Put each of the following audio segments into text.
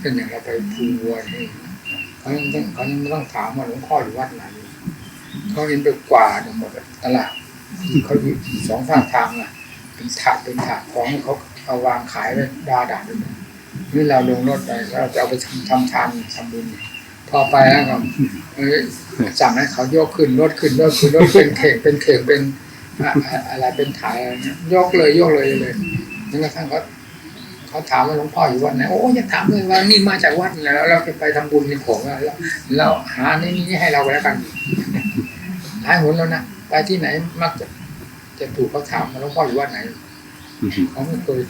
เป็นอย่างเราไปภูวัวนี่เขายังต้องเขายังต้องถามว่าหลวงพ่ออยู่วัดไหนเขาเห็นไปกวาดหมดตลาดเขาอยู่สองฝั่งทางอะเป็นถาดเป็นถาดของเขาเอาวางขายไว้ดาดาไปหมดนี่เราลงรถไปเราจะเอาไปทำทำทานทำบุญพอไปแล้วก็เอ้ยสั่งให้เขายกขึ้นรถขึ้นรถขึ้นรถเป็นเข่งเป็นเข่งเป็นอะไรเป็นถ่ายอะไรเงี้ยยกเลยยกเลยเลยจนกระทั่งเขา เขาถามว่าหลวงพ่ออยู่วัดไหนโอ้ยถามเลยว่านี่มาจากวัดแล้ว เราจะไปทำบุญในของอะแล้วเราหานี่นี่ให้เราไปแล้วกันหลายหนแล้วนะไปที่ไหนมักจะจะถูกเขาถามมาหลวงพ่ออยู่วัดไหนเขาไม่เคย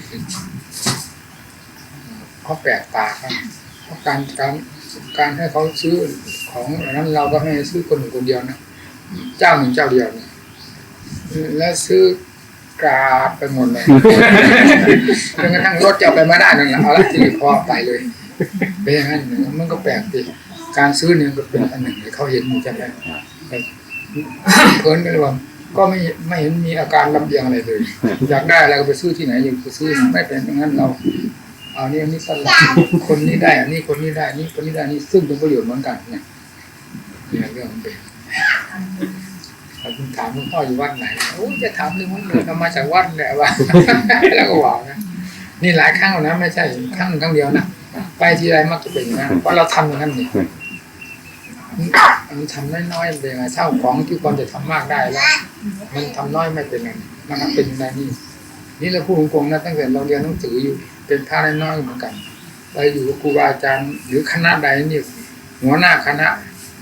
เขาแปลกตาครับเพราะการการการให้เขาซื้อของนนั้นเราก็ให้ซื้อคนหนึ่งคนเดียวนะเจ้าหนึ่งเจ้าเดียวนะและซื้อ กราบไปหมดเลยจนกระทั่งรถจะเอาไปไม่ได้นั่นแหละเอาละทีนี้พอไปเลยเป็นอย่างนั้นมันก็แปลกดิการซื้อเนี่ยก็เป็นอันหนึ่งที่เขาเห็นมันจะไปไปเพลินกันเลยว่าก็ไม่ไม่เห็นมีอาการลำเอียงอะไรเลยอยากได้อะไรก็ไปซื้อที่ไหนอยากไปซื้อไม่เป็นอย่างนั้นเราเอานี่อันนี้สลับคนนี้ได้อันนี้คนนี้ได้อันนี้คนนี้ได้อันนี้ซึ่งเป็นประโยชน์เหมือนกันเนี่ยเนี่ยเรื่องมันเป็นเรา คุณถามหลวงพ่ออยู่วัดไหนโอ้ยจะถามเรื่องวัดเลยเรามาจากวัดแหละว่าแล้วก็บอกนะนี่หลายครั้งแล้วนะไม่ใช่ครั้งหนึ่งครั้งเดียวนะไปทีไรมักจะเป็นอย่างนั้นเพราะเราทำอย่างนั้นนี่มันทำน้อยๆเป็นไงเช่าของที่ควรจะทำมากได้แล้วมันทำน้อยไม่เป็นไรมันเป็นในนี่นี่เราพูดตรงๆนะตั้งแต่เราเรียนหนังสืออยู่เป็นพระน้อยๆเหมือนกันไปอยู่กับครูบาอาจารย์หรือคณะใดนี่หัวหน้าคณะ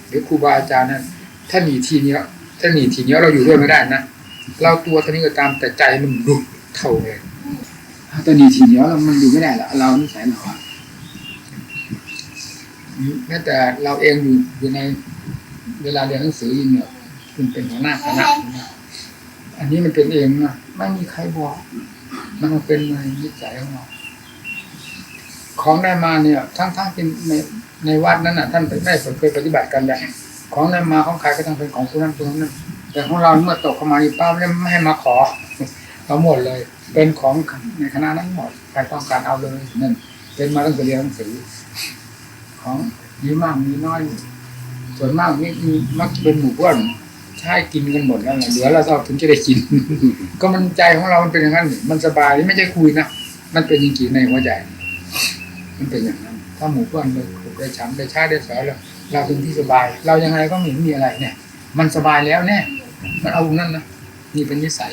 หรือครูบาอาจารย์นั้นถ้าหนีทีเนี้ย ถ้าหนีทีเนี้ยเราอยู่ด้วยไม่ได้นะเราตัวเท่านี้ก็ตามแต่ใจมันดุเท่าเลยถ้าหนีทีเนี้ยเรามันอยู่ไม่ได้ละเรานิสัยเราอะแม้แต่เราเองอยู่อยู่ใน เวลาเรียนหนังสือยิงเนี่ยคุณเป็นหัวหน้าคณะนะอันนี้มันเป็นเองนะไม่มีใครบอกมันเป็นในนิสัยของเราของได้มาเนี่ย ทั้งทั้งที่ในในวัดนั้นน่ะ ท่านไม่เคยปฏิบัติกันแบบ ของได้มาของใครก็ต้องเป็นของผู้นั้นผู้นั้นแต่ของเราเมื่อตกเข้ามาอีกป้าไม่ให้มาขอเราหมดเลย เป็นของในคณะนั้นหมดใครต้องการเอาเลยนั่นเป็นมาตั้งแต่เรียนหนังสือของมีมากมีน้อย ส่วนมากนี่มีมักเป็นหมู่บ้านใช้กินกันหมดแล้วแหละเหลือเราเราถึงจะได้กิน ก็มันใจของเรามันเป็นอย่างนั้นมันสบายไม่ใช่คุยนะมันเป็นจริงๆในหัวใจ มันเป็นอย่างนั้น ถ้าหมู่บ้านได้ขุดได้ฉันได้ใช้ได้สอยแล้ว เราเป็นที่สบาย เรายังไงก็ไม่เห็นมีอะไรเนี่ย มันสบายแล้วเนี่ยมันเอาตรงนั้นนะนี่เป็นนิสัย